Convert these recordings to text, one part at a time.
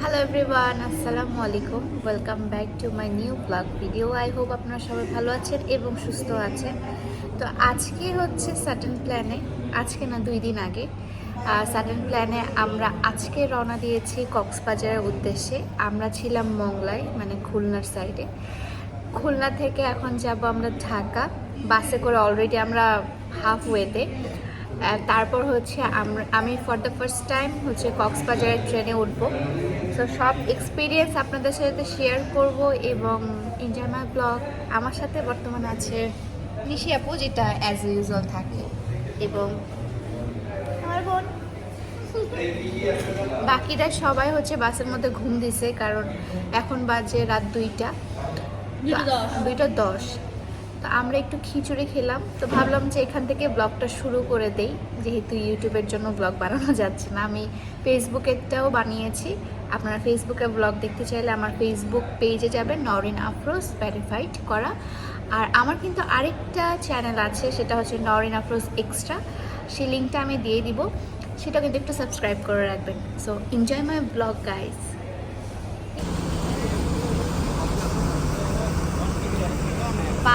Hello everyone আসসালামু আলাইকুম welcome back to my new blog video I hope আপনারা সবাই ভালো আছেন এবং সুস্থ আছেন। তো আজকে হচ্ছে সাটেন প্ল্যানে আজকে না দুই দিন আগে সাটেন প্ল্যানে আমরা আজকে রওনা দিয়েছি কক্সবাজারের উদ্দেশ্যে। আমরা ছিলাম মংলায় মানে খুলনার সাইডে খুলনা থেকে এখন যাব আমরা ঢাকা। বাসে করে অলরেডি আমরা হাফ ওয়েতে তারপর হচ্ছে আমি ফর দ্য ফার্স্ট টাইম হচ্ছে কক্সবাজারের ট্রেনে উঠবো। তো সব এক্সপিরিয়েন্স আপনাদের সাথে শেয়ার করব এবং এনজয় মাই ব্লগ আমার সাথে বর্তমানে আছে নিশি আপু যেটা অ্যাজ ইউজুয়াল থাকে। এবং আমার বোন। বাকিরা সবাই হচ্ছে বাসের মধ্যে ঘুম দিছে কারণ এখন বাজে রাত দুইটা। দুইটা দশ। তো আমরা একটু খিচুড়ি খেলাম। তো ভাবলাম যে এখান থেকে ব্লগটা শুরু করে দেই। যেহেতু ইউটিউবের জন্য ব্লগ বানানো যাচ্ছে না, আমি ফেসবুকেরটাও বানিয়েছি। আপনারা ফেসবুকে ব্লগ দেখতে চাইলে আমার ফেসবুক পেজে যাবেন, নরিন আফরোজ ভ্যারিফাইড করা। আর আমার কিন্তু আরেকটা চ্যানেল আছে, সেটা হচ্ছে নরিন আফরোজ এক্সট্রা সেই লিঙ্কটা আমি দিয়ে দিব। সেটা কিন্তু একটু সাবস্ক্রাইব করে রাখবেন। So enjoy my blog guys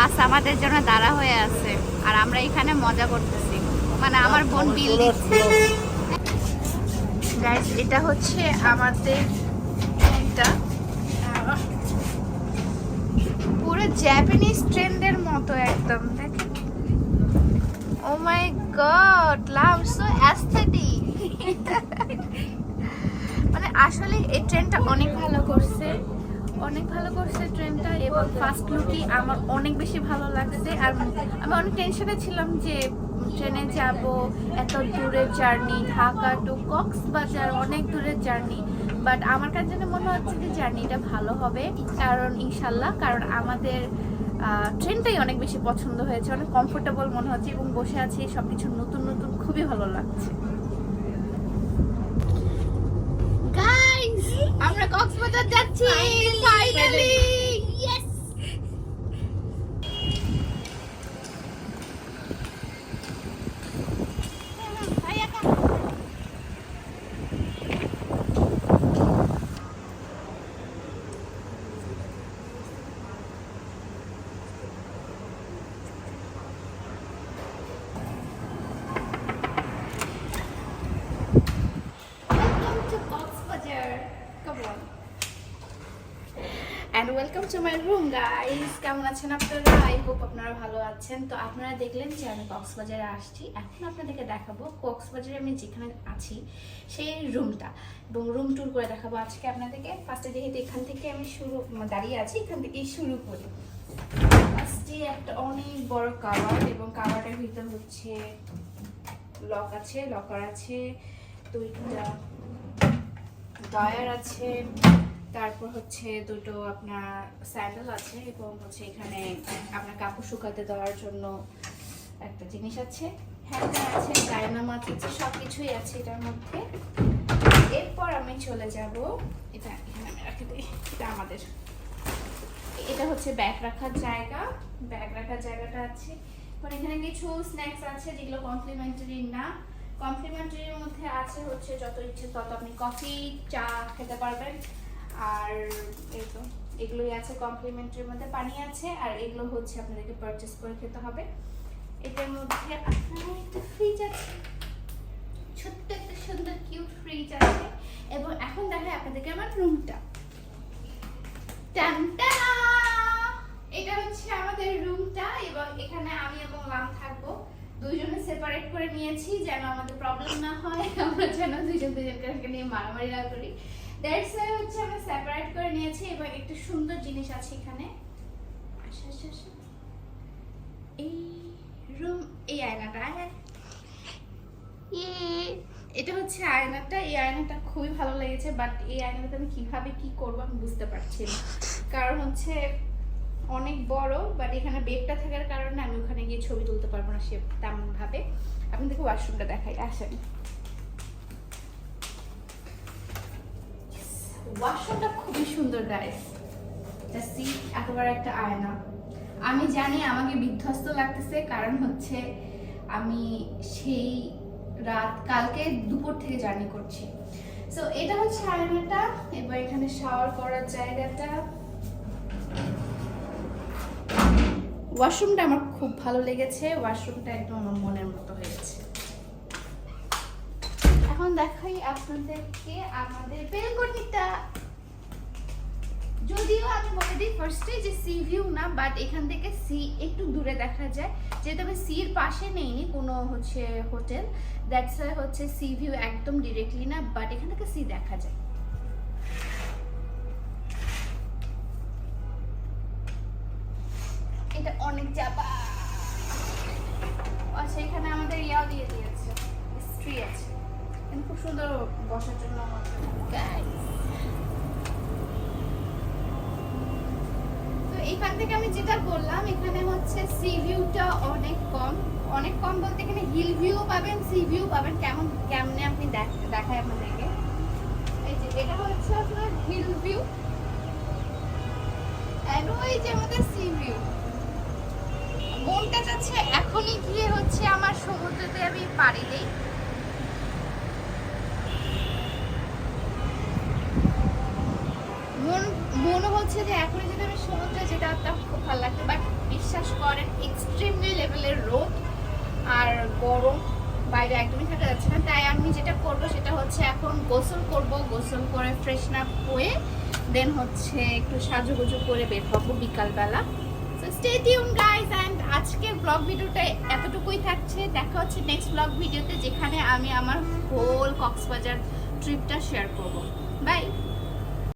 bus আমাদের জন্য দাঁড়া হয়ে আছে। আর আমরা এখানে মজা করতেছি। মানে আমার বোন বিল দিচ্ছে এটা হচ্ছে আমাদের ট্রেনটা পুরো জ্যাপানিজ ট্রেন্ডের মতো একদম, দেখেন। ও মাই গড লাভ সো মানে আসলে এই ট্রেনটা অনেক ভালো করছে। অনেক ভালো করছে ট্রেনটা এবং ফার্স্ট লুকই আমার অনেক বেশি ভালো লাগছে। আর আমি অনেক টেনশনে ছিলাম যে ট্রেনে যাব, এত দূরের জার্নি ঢাকা টু কক্সবাজার, অনেক দূরের জার্নি বাট আমার কাছে যেন মনে হচ্ছে যে জার্নিটা ভালো হবে, কারণ ইনশাল্লাহ, কারণ আমাদের ট্রেনটাই অনেক বেশি পছন্দ হয়েছে, অনেক কমফোর্টেবল মনে হচ্ছে এবং বসে আছি সব কিছু নতুন নতুন, খুবই ভালো লাগছে গাইস আমরা কক্সবাজার যাচ্ছি finally and welcome to my room guys কেমন আছেন আপনারা? আই হোপ আপনারা ভালো আছেন। তো আপনারা দেখলেন যে আমি কক্সবাজারে আসছি। এখন আপনাদেরকে দেখাবো কক্সবাজারে আমি যেখানে আছি, সেই রুমটা এবং রুম ট্যুর করে দেখাবো আজকে আপনাদেরকে। ফার্স্টে যেহেতু এখান থেকে আমি শুরু, দাঁড়িয়ে আছি, এখান থেকেই শুরু করি। ফার্স্টে একটা অনেক বড় কাভার এবং কাভারটার ভিতর হচ্ছে লক আছে লকার আছে। দুইটা ডয়ার আছে, তারপর হচ্ছে দুটো আপনার স্যান্ডেল আছে এবং হচ্ছে এখানে আপনার কাপড় শুকাতে দেওয়ার জন্য একটা জিনিস আছে হ্যান্ডার আছে ডায়নামাত আছে সব কিছুই আছে এটার মধ্যে। এরপর আমি চলে যাব, এটা এখানে আমি রাখি দিই, এটা আমাদের। এটা হচ্ছে ব্যাগ রাখার জায়গা ব্যাগ রাখার জায়গাটা আছে। এখানে কিছু স্ন্যাক্স আছে যেগুলো কমপ্লিমেন্টারি না। কমপ্লিমেন্টারির মধ্যে আছে হচ্ছে যত ইচ্ছে তত আপনি কফি চা খেতে পারবেন। আর এই তো, এগুলোই আছে কমপ্লিমেন্টারির মধ্যে, পানি আছে, আর এগুলো হচ্ছে আপনাদেরকে পারচেস করে খেতে হবে। এটার মধ্যে আপনার একটা ফ্রিজ আছে। ছোট্ট একটা সুন্দর কিউট ফ্রিজ আছে। এবং এখন দেখায় আপনাদেরকে আমার রুমটা টানটানা! এটা হচ্ছে আমাদের রুমটা এবং এখানে আমি এবং লাম থাকব দুইজনে সেপারেট করে নিয়েছি যেন আমাদের প্রবলেম না হয় আমরা যেন দুইজন দুজনকে নিয়ে মারামারি না করি। দ্যাটস ওয়াই হচ্ছে আমরা সেপারেট করে নিয়েছি এবং একটা সুন্দর জিনিস আছে এখানে। আসো, আসো, আসো। এই রুম এই আয়নাটা আয়না এটা হচ্ছে আয়নাটা। এই আয়নাটা খুবই ভালো লেগেছে বাট এই আয়নাটা আমি কীভাবে কি করব আমি বুঝতে পারছি না। কারণ হচ্ছে অনেক বড় বাট এখানে বেডটা থাকার কারণে আমি ওখানে গিয়ে ছবি তুলতে পারব না সে তেমন ভাবে আপনাদেরকে ওয়াশরুমটা দেখাই, আসেন। ওয়াশরুমটা খুবই সুন্দর গাইস সি এতবার একটা আয়না। আমি জানি আমাকে বিধ্বস্ত লাগতেছে, কারণ হচ্ছে আমি সেই রাত, কালকে দুপুর থেকে জার্নি করছি। সো এটা হচ্ছে আয়নাটা, এবার এখানে শাওয়ার করার জায়গাটা। ওয়াশরুমটা আমার খুব ভালো লেগেছে, ওয়াশরুমটা একদম আমার মনের মতো হয়েছে এখন দেখাই আপনাদেরকে আমাদের বেলকনিটা। যদিও আমি বলে দিই ফার্স্টে যে সি ভিউ না বাট এখান থেকে সি একটু দূরে দেখা যায়। যেহেতু আমি সির পাশে নেইনি, কোনো হচ্ছে হোটেল দ্যাটস হচ্ছে সি ভিউ একদম ডিরেক্টলি না বাট এখান থেকে সি দেখা যায়। এটা অনেক চাপা। আচ্ছা এখানে আমাদের ইয়াও দিয়ে দিয়েছে। স্ত্রী আছে। কিন্তু খুব সুন্দর বসার জন্য Guys. তো এইখান থেকে আমি যেটা বললাম, এখানে হচ্ছে সি ভিউটা অনেক কম। অনেক কম বলতে এখানে হিল ভিউ পাবেন সি ভিউ পাবেন। কেমন, কেমনে আপনি দেখ- দেখায় আপনাদেরকে। এই যে, এটা হচ্ছে আপনার হিল ভিউ এন্ড ওই যে আমাদের সি ভিউ মনটা যাচ্ছে এখনই গিয়ে হচ্ছে আমার সমুদ্রতে আমি পাড়ি দেই। মন, মনে হচ্ছে যে এখনই যদি আমি সমুদ্রে যেতে পারতাম, খুব ভালো লাগতো। বাট বিশ্বাস করেন এক্সট্রিমলি লেভেলের রোদ আর গরম, বাইরে একদমই থাকা যাচ্ছে না। তাই আমি যেটা করব সেটা হচ্ছে এখন গোসল করব, গোসল করে ফ্রেশন আপ হয়ে দেন হচ্ছে একটু সাজুগুজু করে বের হব বিকালবেলা। So stay tune guys and আজকের ব্লগ ভিডিওটা এতটুকুই থাকছে। দেখা হচ্ছে নেক্সট ব্লগ ভিডিওতে, যেখানে আমি আমার হোল কক্সবাজার ট্রিপটা শেয়ার করব। বাই